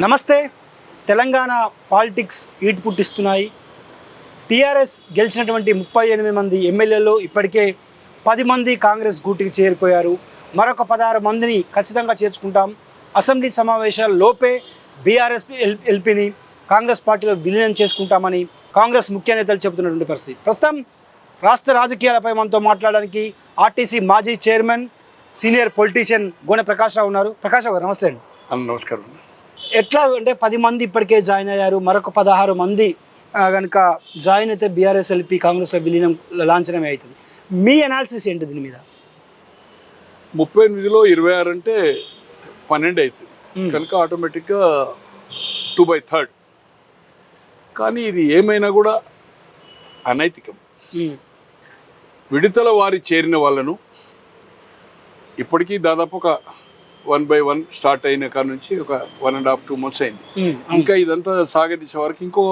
నమస్తే. తెలంగాణ పాలిటిక్స్ ఈటు పుట్టిస్తున్నాయి. టీఆర్ఎస్ గెలిచినటువంటి ముప్పై ఎనిమిది మంది ఎమ్మెల్యేలు ఇప్పటికే పది మంది కాంగ్రెస్ గూటికి చేరిపోయారు. మరొక పదహారు మందిని ఖచ్చితంగా చేర్చుకుంటాం. అసెంబ్లీ సమావేశాల లోపే బీఆర్ఎస్ ఎల్ ఎల్పీని కాంగ్రెస్ పార్టీలో విలీనం చేసుకుంటామని కాంగ్రెస్ ముఖ్య నేతలు చెబుతున్నటువంటి పరిస్థితి. ప్రస్తుతం రాష్ట్ర రాజకీయాలపై మనతో మాట్లాడడానికి ఆర్టీసీ మాజీ chairman senior politician Gone Prakash Rao ఉన్నారు. ప్రకాష్ రావు గారు నమస్తే అండి. నమస్కారం. ఎట్లా అంటే పది మంది ఇప్పటికే జాయిన్ అయ్యారు మరొక పదహారు మంది కనుక జాయిన్ అయితే బీఆర్ఎస్ ఎల్పీ కాంగ్రెస్లో విలీనం లాంఛనమే అవుతుంది. మీ అనాలిసిస్ ఏంటి దీని మీద? ముప్పై ఎనిమిదిలో ఇరవై ఆరు అంటే పన్నెండు అవుతుంది. కనుక ఆటోమేటిక్గా టూ బై థర్డ్ కానీ ఇది ఏమైనా కూడా అనైతికం. విడతల వారి చేరిన వాళ్ళను ఇప్పటికీ దాదాపు ఒక వన్ బై వన్ స్టార్ట్ అయిన కాడ నుంచి ఒక one and half two months అయింది. ఉమ్, ఇంకా ఇదంతా సాగదీసే వరకు ఇంకో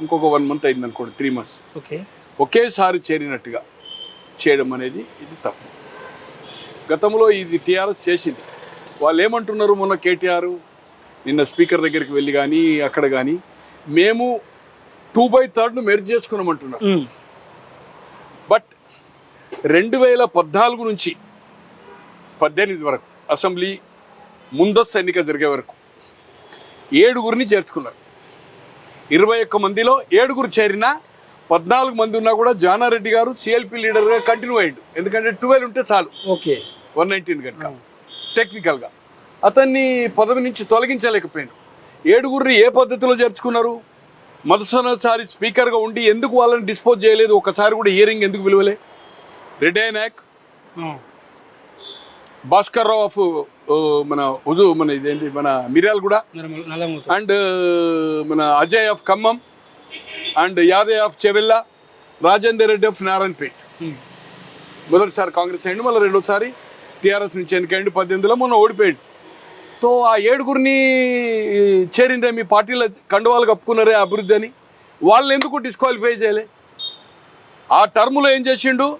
ఇంకొక వన్ మంత్ అయింది అనుకోండి త్రీ మంత్స్ ఓకే. ఒకేసారి చేరినట్టుగా చేయడం అనేది ఇది తప్పు. గతంలో ఇది టీఆర్ఎస్ చేసింది. వాళ్ళు ఏమంటున్నారు మొన్న కేటీఆర్? నిన్న స్పీకర్ దగ్గరికి వెళ్ళి కానీ అక్కడ కానీ మేము టూ బై థర్డ్ను మెర్జ్ చేసుకున్నామంటున్నారు ఉమ్, బట్ రెండు వేల పద్నాలుగు నుంచి పద్దెనిమిది వరకు అసెంబ్లీ ముందస్తు ఎన్నిక జరిగే వరకు ఏడుగురిని చేర్చుకున్నారు. ఇరవై ఒక్క మందిలో ఏడుగురు చేరినా పద్నాలుగు మంది ఉన్నా కూడా జానారెడ్డి గారు సిఎల్పి లీడర్గా కంటిన్యూ అయ్యాడు. ఎందుకంటే ట్వెల్వ్ ఉంటే చాలు. ఓకే. వన్ నైన్టీన్ కనుక. టెక్నికల్గా అతన్ని పదవి నుంచి తొలగించలేకపోయాను ఏడుగురిని ఏ పద్ధతిలో చేర్చుకున్నారు? మొదటిసారి స్పీకర్గా ఉండి ఎందుకు వాళ్ళని డిస్పోజ్ చేయలేదు? ఒకసారి కూడా హియరింగ్ ఎందుకు పిలవలే? రెడ్డి నాయక్ భాస్కర్ రావు ఆఫ్ మన హుజు మన ఇదేంటి మన మిర్యాల కూడా నల్లమూత- నల్లమూత. అండ్ మన Ajay of Khammam and Yadav of Chevella Rajender Reddy of Narayanpet. మొదటిసారి కాంగ్రెస్ అయ్యండి మళ్ళీ రెండోసారి టీఆర్ఎస్ నుంచి ఎన్నికైండి పద్దెనిమిదిలో మొన్న ఓడిపోయాడు. సో ఆ ఏడుగురిని చేరిందే మీ పార్టీలో కండువాలు కప్పుకున్నారే అభివృద్ధి అని. వాళ్ళని ఎందుకు డిస్క్వాలిఫై చేయలే? ఆ టర్ములో ఏం చేసిండు?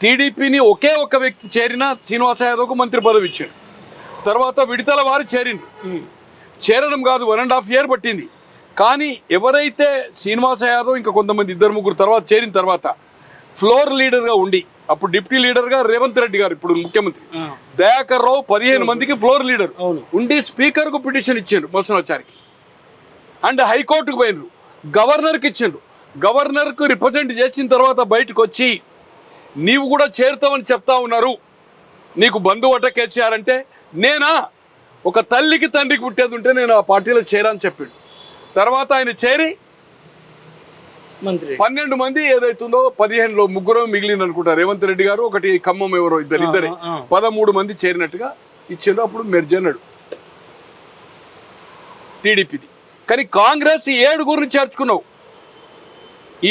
టీడీపీని ఒకే ఒక్క వ్యక్తి చేరిన శ్రీనివాస యాదవ్కు మంత్రి పదవి ఇచ్చాడు. తర్వాత విడతల వారు చేరిండు ఉమ్, చేరడం కాదు వన్ అండ్ హాఫ్ ఇయర్ పట్టింది. కానీ ఎవరైతే శ్రీనివాస యాదవ్ ఇంకా కొంతమంది ఇద్దరు ముగ్గురు తర్వాత చేరిన తర్వాత ఫ్లోర్ లీడర్గా ఉండి అప్పుడు డిప్యూటీ లీడర్గా రేవంత్ రెడ్డి గారు ఇప్పుడు ముఖ్యమంత్రి దయాకర్ రావు పదిహేను మందికి ఫ్లోర్ లీడర్ అవును. ఉండి స్పీకర్కు పిటిషన్ ఇచ్చారు మొసనాచారికి అండ్ హైకోర్టుకు పోయినరు గవర్నర్కి ఇచ్చిండ్రు. గవర్నర్కు రిప్రజెంట్ చేసిన తర్వాత బయటకు వచ్చి నీవు కూడా చేరుతావని చెప్తా ఉన్నారు. నీకు బంధువు కేసీఆర్ అంటే నేనా? ఒక తల్లికి తండ్రికి పుట్టేది ఉంటే నేను ఆ పార్టీలో చేరని చెప్పిండు. తర్వాత ఆయన చేరి మంత్రి. పన్నెండు మంది ఏదైతుందో పదిహేనులో ముగ్గురు మిగిలింది అనుకుంటా రేవంత్ రెడ్డి గారు ఒకటి ఖమ్మం ఎవరో ఇద్దరు ఇద్దరే. పదమూడు మంది చేరినట్టుగా ఇచ్చిండు అప్పుడు మెర్జ్ అన్నాడు. టీడీపీది. కానీ కాంగ్రెస్ ఏడుగురిని చేర్చుకున్నావు.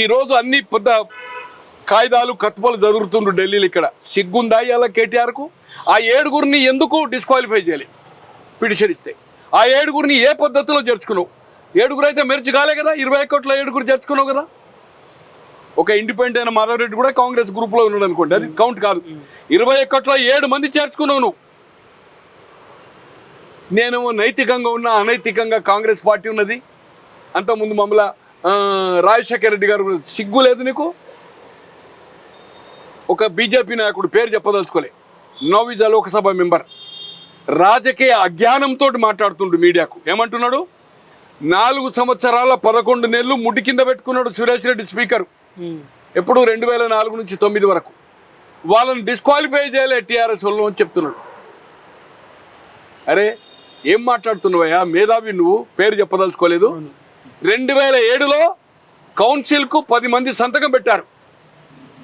ఈరోజు అన్ని పెద్ద కాయిదాలు కత్తుపలు జరుగుతుండ్రు ఢిల్లీలో ఇక్కడ. సిగ్గుందా ఇలా కేటీఆర్కు? ఆ ఏడుగురిని ఎందుకు డిస్క్వాలిఫై చేయాలి? పిటిషన్ ఇస్తే. ఆ ఏడుగురిని ఏ పద్ధతిలో చేర్చుకున్నావు ఏడుగురు అయితే మెర్చి కాలే కదా? ఇరవై కోట్ల ఏడుగురు చేర్చుకున్నావు కదా? ఒక ఇండిపెండెంట్ అయిన మాధవ్ రెడ్డి కూడా కాంగ్రెస్ గ్రూప్లో ఉన్నాడు అనుకోండి. అది కౌంట్ కాదు. ఇరవై ఒక్కట్లో ఏడు మంది చేర్చుకున్నావు నువ్వు. నేను నైతికంగా ఉన్న అనైతికంగా కాంగ్రెస్ పార్టీ ఉన్నది. అంతకుముందు మమ్మల్ని రాజశేఖర రెడ్డి గారు సిగ్గు లేదు నీకు? ఒక బీజేపీ నాయకుడు పేరు చెప్పదలుచుకోలే. నోవిజా లోక్సభ మెంబర్. రాజకీయ అజ్ఞానంతో మాట్లాడుతుండు మీడియాకు. ఏమంటున్నాడు? నాలుగు సంవత్సరాల పదకొండు నెలలు ముడి కింద పెట్టుకున్నాడు సురేష్ రెడ్డి స్పీకర్. ఎప్పుడు రెండు వేల నాలుగు నుంచి తొమ్మిది వరకు. వాళ్ళని డిస్క్వాలిఫై చేయలే టీఆర్ఎస్ వాళ్ళు అని చెప్తున్నాడు. అరే ఏం మాట్లాడుతున్నావయ్యా? మేధావి నువ్వు పేరు చెప్పదలుచుకోలేదు. రెండు వేల ఏడులో కౌన్సిల్కు పది మంది సంతకం పెట్టారు.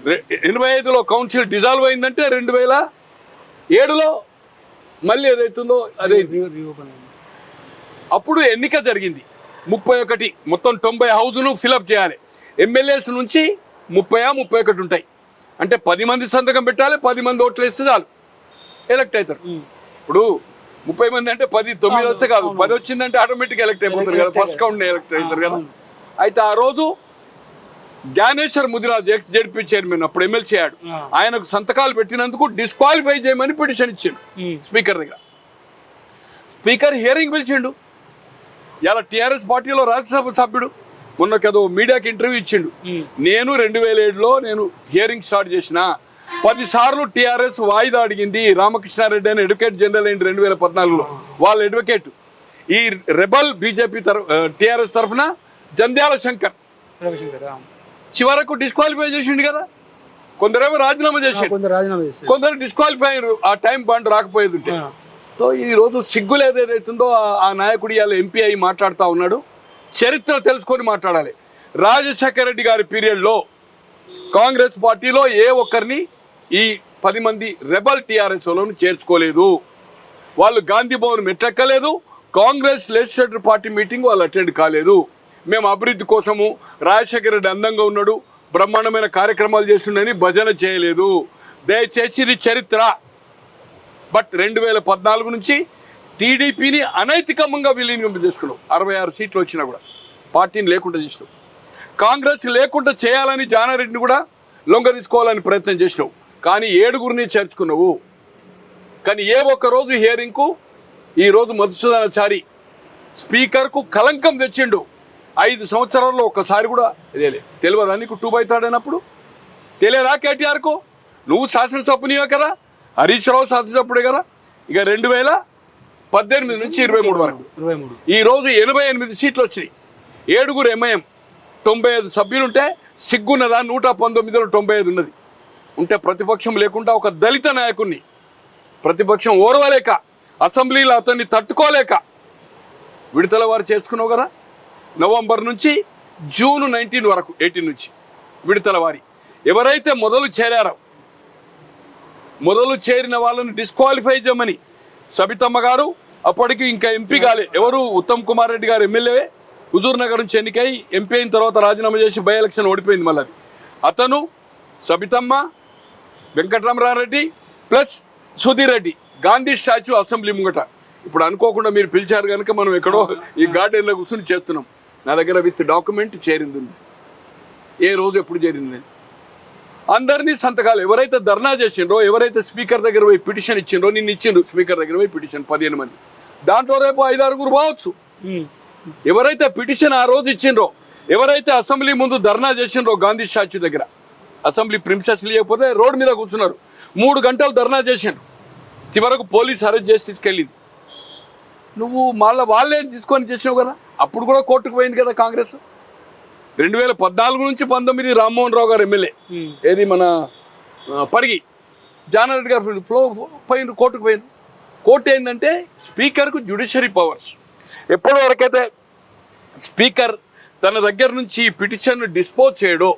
ఎనభై ఐదులో కౌన్సిల్ డిజాల్వ్ అయిందంటే రెండు వేల ఏడులో మళ్ళీ ఏదైతుందో అదే. అప్పుడు ఎన్నిక జరిగింది. ముప్పై ఒకటి మొత్తం తొంభై హౌజును ఫిలప్ చేయాలి. ఎమ్మెల్యేస్ నుంచి ముప్పై ముప్పై ఒకటి ఉంటాయి. అంటే పది మంది సంతకం పెట్టాలి పది మంది ఓట్లు వేస్తే చాలు. ఎలక్ట్ అవుతారు. ఇప్పుడు ముప్పై మంది అంటే పది తొమ్మిది వస్తే కాదు. పది వచ్చిందంటే ఆటోమేటిక్ ఎలక్ట్ అయిపోతారు కదా. ఫస్ట్ కౌంట్ ఎలక్ట్ అవుతారు కదా. అయితే ఆ రోజు Gnaneshwar Mudiraj ex ZP chairman అప్పుడు ఎమ్మెల్సీ అయ్యాడు. ఆయనకు సంతకాలు పెట్టినందుకు డిస్క్వాలిఫై చేయమని పిటిషన్ ఇచ్చిండు స్పీకర్ దగ్గర. స్పీకర్ హియరింగ్ పిలిచిండు. ఇలా టీఆర్ఎస్ పార్టీలో రాజ్యసభ సభ్యుడు మొన్న కదా మీడియాకి ఇంటర్వ్యూ ఇచ్చిండు. నేను రెండు వేల ఏడులో నేను హియరింగ్ స్టార్ట్ చేసిన. పది సార్లు టీఆర్ఎస్ వాయిదా అడిగింది రామకృష్ణారెడ్డి అని అడ్వకేట్ జనరల్ అయింది రెండు వేల పద్నాలుగులో వాళ్ళ అడ్వకేట్. ఈ రెబల్ బీజేపీ తరఫు టీఆర్ఎస్ తరఫున జంధ్యాల శంకర్. చివరకు డిస్క్వాలిఫై చేసిండు కదా? కొందరేమో రాజీనామా చేశారు కొందరు డిస్క్వాలిఫై అయ్యారు ఆ టైం బాండ్ రాకపోయేది ఉంటే. సో ఈ రోజు సిగ్గులు ఏదైతుందో ఆ- నాయకుడు ఇవాళ ఎంపీ అయి మాట్లాడుతూ ఉన్నాడు. చరిత్ర తెలుసుకొని మాట్లాడాలి. రాజశేఖర రెడ్డి గారి పీరియడ్లో కాంగ్రెస్ పార్టీలో ఏ ఒక్కరిని ఈ పది మంది రెబల్ టీఆర్ఎస్ వాళ్ళను చేర్చుకోలేదు. వాళ్ళు గాంధీ భవన్ మెట్టెక్కలేదు కాంగ్రెస్ లెజిస్లేటివ్ పార్టీ మీటింగ్ వాళ్ళు అటెండ్ కాలేదు. మేము అభివృద్ధి కోసము రాజశేఖర రెడ్డి అందంగా ఉన్నాడు బ్రహ్మాండమైన కార్యక్రమాలు చేస్తుండని భజన చేయలేదు. దయచేసి ఇది చరిత్ర. బట్ రెండు వేల పద్నాలుగు నుంచి టీడీపీని అనైతికంగా విలీనం చేసుకున్నాం. అరవై ఆరు సీట్లు వచ్చినా కూడా పార్టీని లేకుండా చేసినాం. కాంగ్రెస్ లేకుండా చేయాలని జానారెడ్డిని కూడా లొంగ తీసుకోవాలని ప్రయత్నం చేసినావు కానీ ఏడుగురిని చేర్చుకున్నావు. కానీ ఏ ఒక్క రోజు హియరింగ్కు ఈరోజు మధుసూదనాచారి స్పీకర్కు కలంకం తెచ్చిండు. ఐదు సంవత్సరాల్లో ఒక్కసారి కూడా తెలియలే తెలియదా నీకు టూ బై థర్డ్ అయినప్పుడు? తెలియదా కేటీఆర్కు? నువ్వు శాసనసభ్యునివే కదా హరీష్ రావు శాసనసభ్యుడే కదా? ఇక రెండు వేల పద్దెనిమిది నుంచి ఇరవై మూడు వరకు. ఇరవై మూడు. ఈ రోజు ఎనభై ఎనిమిది సీట్లు వచ్చినాయి. ఏడుగురు ఎంఐఎం తొంభై ఐదు సభ్యులుంటే సిగ్గున్నదా? నూట పంతొమ్మిదిలో తొంభై ఐదు ఉన్నది. ఉంటే ప్రతిపక్షం లేకుండా ఒక దళిత నాయకుడిని ప్రతిపక్షం ఓర్వలేక అసెంబ్లీలో అతన్ని తట్టుకోలేక విడతల వారు చేసుకున్నావు కదా? నవంబర్ నుంచి జూన్ నైన్టీన్ వరకు ఎయిటీన్ నుంచి విడతల వారి. ఎవరైతే మొదలు చేరారో మొదలు చేరిన వాళ్ళని డిస్క్వాలిఫై చేయమని సబితమ్మ గారు అప్పటికి ఇంకా ఎంపీ కాలే. ఎవరు? ఉత్తమ్ కుమార్ రెడ్డి గారు ఎమ్మెల్యే హుజూర్ నగర్ నుంచి ఎన్నికై ఎంపీ అయిన తర్వాత రాజీనామా చేసి బై ఎలక్షన్ ఓడిపోయింది మళ్ళీ అతను Sabitamma Venkataramareddy plus Sudhir Reddy Gandhi statue assembly ముంగట. ఇప్పుడు అనుకోకుండా మీరు పిలిచారు కనుక మనం ఎక్కడో ఈ గార్డెన్లో కూర్చొని చేస్తున్నాం. నా దగ్గర విత్ డాక్యుమెంట్ చేరింది. ఉంది ఏ రోజు ఎప్పుడు చేరింది? అందరినీ సంతకాలు. ఎవరైతే ధర్నా చేసిండ్రో ఎవరైతే స్పీకర్ దగ్గర పోయి పిటిషన్ ఇచ్చిండ్రో నిన్ను ఇచ్చిండ్రు స్పీకర్ దగ్గర పోయి పిటిషన్ పదిహేను మంది. దాంట్లో రేపు ఐదు ఆరుగురు పోవచ్చు. ఎవరైతే పిటిషన్ ఆ రోజు ఇచ్చిండ్రో ఎవరైతే అసెంబ్లీ ముందు ధర్నా చేసిండ్రో గాంధీ స్టాచ్యూ దగ్గర. అసెంబ్లీ ప్రిన్సెస్ లేకపోతే రోడ్డు మీద కూర్చున్నారు. మూడు గంటలు ధర్నా చేసిండ్రు. చివరకు పోలీస్ అరెస్ట్ చేసి తీసుకెళ్ళింది. నువ్వు మళ్ళీ వాళ్ళే తీసుకొని చేసినావు కదా? అప్పుడు కూడా కోర్టుకు పోయింది కదా కాంగ్రెస్? రెండు వేల పద్నాలుగు నుంచి పంతొమ్మిది రామ్మోహన్ రావు గారు ఎమ్మెల్యే. ఏది మన పరిగి. జానారెడ్డి గారు ఫ్లో పోయిండు కోర్టుకు పోయిండు కోర్టు ఏంటంటే స్పీకర్కు జ్యుడిషియరీ పవర్స్. ఎప్పటి వరకైతే స్పీకర్ తన దగ్గర నుంచి పిటిషన్ డిస్పోజ్ చేయడో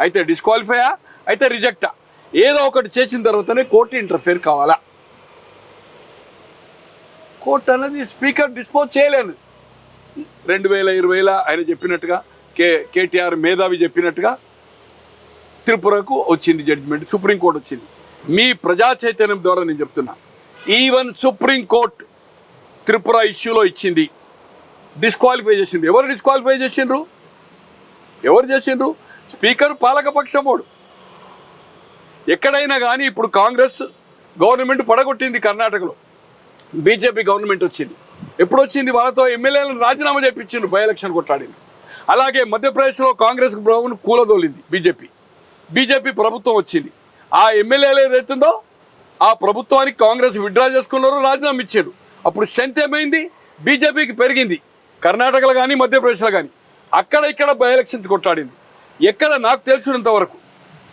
అయితే డిస్క్వాలిఫైయా అయితే రిజెక్టా. ఏదో ఒకటి చేసిన తర్వాతనే కోర్టు ఇంటర్ఫేర్ కావాలా? కోర్టు అనేది స్పీకర్ డిస్పోజ్ చేయలేదు. రెండు వేల ఇరవైలో ఆయన చెప్పినట్టుగా కే కేటీఆర్ మేధావి చెప్పినట్టుగా త్రిపురకు వచ్చింది జడ్జిమెంట్ సుప్రీంకోర్టు వచ్చింది. మీ ప్రజా చైతన్యం ద్వారా నేను చెప్తున్నా. ఈవెన్ సుప్రీంకోర్టు త్రిపుర ఇష్యూలో ఇచ్చింది. డిస్క్వాలిఫై చేసింది ఎవరు డిస్క్వాలిఫై చేసిండ్రు? ఎవరు చేసిండ్రు? స్పీకర్ పాలకపక్షమోడు. ఎక్కడైనా కానీ ఇప్పుడు కాంగ్రెస్ గవర్నమెంట్ పడగొట్టింది కర్ణాటకలో. బీజేపీ గవర్నమెంట్ వచ్చింది. ఎప్పుడు వచ్చింది? వాళ్ళతో ఎమ్మెల్యేలను రాజీనామా చేయించిండ్రు బై ఎలక్షన్ కొట్టాడింది అలాగే మధ్యప్రదేశ్లో కాంగ్రెస్ ప్రభుత్వం కూలదోలింది బీజేపీ. బీజేపీ ప్రభుత్వం వచ్చింది. ఆ ఎమ్మెల్యేలు ఏదైతుందో ఆ ప్రభుత్వానికి కాంగ్రెస్ విడ్డ్రా చేసుకున్నారు రాజీనామా ఇచ్చారు. అప్పుడు స్ట్రెంత్ ఏమైంది? బీజేపీకి పెరిగింది. కర్ణాటకలో కానీ మధ్యప్రదేశ్లో కానీ అక్కడ ఇక్కడ బై ఎలక్షన్స్ కొట్టాడింది ఎక్కడ? నాకు తెలిసినంత వరకు.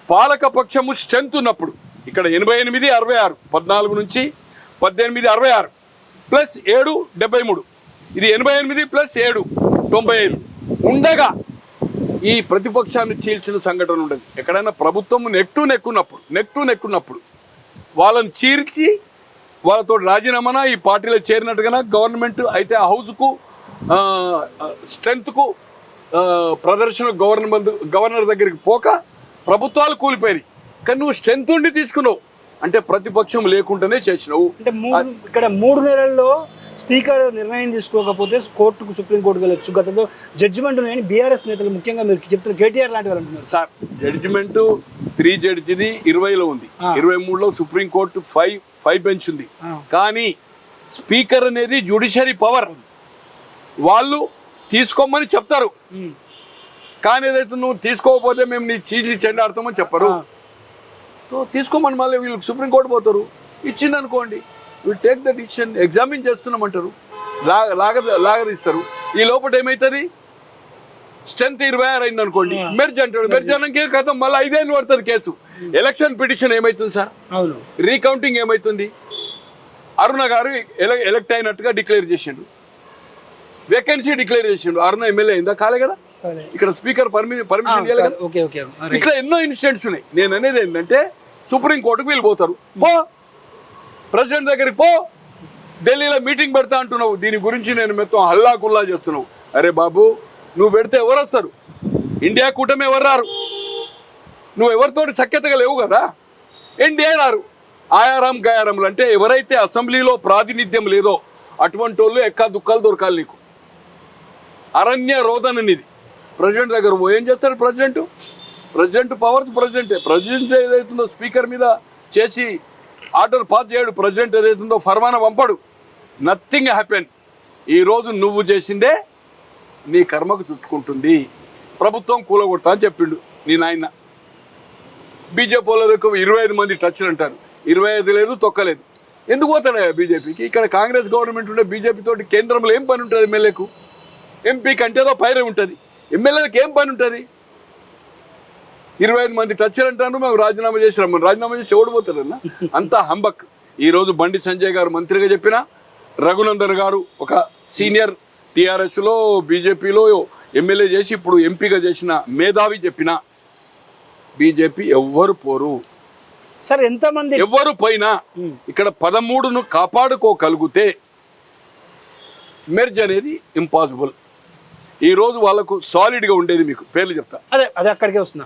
పాలక పక్షము స్ట్రెంత్ ఉన్నప్పుడు. ఇక్కడ ఎనభై ఎనిమిది అరవై ఆరు పద్నాలుగు నుంచి పద్దెనిమిది అరవై ఆరు ప్లస్ ఏడు డెబ్బై మూడు. ఇది ఎనభై ఎనిమిది ప్లస్ ఏడు తొంభై ఐదు ఉండగా ఈ ప్రతిపక్షాన్ని చీల్చిన సంఘటన ఉండదు. ఎక్కడైనా ప్రభుత్వం నెట్టు నెక్కున్నప్పుడు నెట్టు నెక్కున్నప్పుడు వాళ్ళని చీల్చి వాళ్ళతో రాజీనామానా ఈ పార్టీలో చేరినట్టుగా గవర్నమెంట్ అయితే ఆ హౌస్కు స్ట్రెంగ్త్కు ప్రదర్శన గవర్నమెంట్ గవర్నర్ దగ్గరికి పోక ప్రభుత్వాలు కూలిపోయినాయి. కానీ నువ్వు స్ట్రెంత్ ఉండి తీసుకున్నావు. అంటే ప్రతిపక్షం లేకుండానే చేసినావు అంటే ఇక్కడ మూడు నెలల్లో స్పీకర్ నిర్ణయం తీసుకోకపోతే కోర్టుకు సుప్రీంకోర్టుకు వెళ్ళొచ్చు గతంలో జడ్జిమెంట్ ఉన్నాయని బీఆర్ఎస్ నేతలు ముఖ్యంగా మీరు చెప్తున్న కేటీఆర్ లాంటి వాళ్ళు అంటున్నారు సార్ జడ్జిమెంట్ త్రీ జడ్జిది ఇరవైలో ఉంది. ఇరవై మూడులో సుప్రీంకోర్టు ఫైవ్ ఫైవ్ బెంచ్ ఉంది. కానీ స్పీకర్ అనేది జ్యుడిషియరీ పవర్ వాళ్ళు తీసుకోమని చెప్తారు. కానీ ఏదైతే నువ్వు తీసుకోకపోతే మేము నీ చీజీ చెండాడతామని చెప్పరు. సో తీసుకోమని మళ్ళీ వీళ్ళు సుప్రీంకోర్టు పోతారు. ఇచ్చింది అనుకోండి వీళ్ళు టేక్ ద డిసిషన్ ఎగ్జామిన్ చేస్తున్నామంటారు. లాగ లాగ లాగదీస్తారు. ఈ లోపల ఏమవుతుంది స్ట్రెంత్ ఇరవై ఆరు అయింది అనుకోండి మెర్జ్ అంటాడు. మెర్జ్ అనకే కథ మళ్ళీ ఐదేళ్ళు పడుతుంది కేసు. ఎలక్షన్ పిటిషన్ ఏమవుతుంది సార్? రీకౌంటింగ్ ఏమవుతుంది అరుణ గారు ఎల ఎలక్ట్ అయినట్టుగా డిక్లేర్ చేసిండు. వేకెన్సీ డిక్లేర్ చేసిండు. అరుణ ఎమ్మెల్యే అయిందా? కాలే కదా. ఇక్కడ స్పీకర్ పర్మిషన్ ఇవ్వాలి కదా? రైట్. ఇట్లా ఎన్నో ఇన్సిడెంట్స్ ఉన్నాయి. నేను అనేది ఏంటంటే సుప్రీం కోర్టుకు వీళ్ళు పోతారు పో. ప్రెసిడెంట్ దగ్గరికి పో. ఢిల్లీలో మీటింగ్ పెడతా అంటున్నావు. దీని గురించి నేను మొత్తం హల్లా కుల్లా చేస్తున్నావు. అరే బాబు నువ్వు పెడితే ఎవరు వస్తారు ఇండియా కూటమి ఎవరు రారు? నువ్వు ఎవరితో సఖ్యతగా లేవు కదా? ఎన్డీఏ రారు. ఆయారాం గయారాములు అంటే ఎవరైతే అసెంబ్లీలో ప్రాతినిధ్యం లేదో అటువంటి వాళ్ళు ఎక్కా దుఃఖాలు దొరకాలి నీకు. అరణ్య రోదన నిధి ప్రెసిడెంట్ దగ్గర ఏం చేస్తాడు ప్రెసిడెంట్? ప్రెసిడెంట్ పవర్స్ ప్రెసిడెంటే. ప్రెసిడెంట్ ఏదైతుందో స్పీకర్ మీద చేసి ఆర్డర్ పాస్ చేయడు. ప్రెసిడెంట్ ఏదైతుందో ఫర్మాన పంపడు. నథింగ్ హ్యాపెన్ ఈరోజు నువ్వు చేసిందే నీ కర్మకు చుట్టుకుంటుంది. ప్రభుత్వం కూలగొడతా అని చెప్పిండు నీ నాయన. బీజేపీ వాళ్ళకు ఇరవై ఐదు మంది టచ్లు అంటారు. ఇరవై ఐదు లేదు తొక్కలేదు. ఎందుకు పోతాడా బీజేపీకి? ఇక్కడ కాంగ్రెస్ గవర్నమెంట్ ఉంటే బీజేపీతో కేంద్రంలో ఏం పని ఉంటుంది ఎమ్మెల్యేకు? ఎంపీకి అంటే ఏదో పైరే ఉంటుంది. ఎమ్మెల్యేలకు ఏం పని ఉంటుంది? ఇరవై ఐదు మంది టచ్లు అంటారు మేము రాజీనామా చేసి రమ్మని రాజీనామా చేసి ఓడిపోతారన్న అంతా హంబక్. ఈరోజు బండి సంజయ్ గారు మంత్రిగా చెప్పిన రఘునందన్ గారు ఒక సీనియర్ టీఆర్ఎస్లో బీజేపీలో ఎమ్మెల్యే చేసి ఇప్పుడు ఎంపీగా చేసిన మేధావి చెప్పిన బీజేపీ ఎవ్వరు పోరు. సార్ ఎంతమంది? ఎవ్వరు పోయినా ఇక్కడ పదమూడును కాపాడుకోగలిగితే మెర్జ్ అనేది ఇంపాసిబుల్. ఈ రోజు వాళ్ళకు సాలిడ్గా ఉండేది మీకు. పేర్లు చెప్తా. అదే అదే అక్కడికే వస్తున్నా.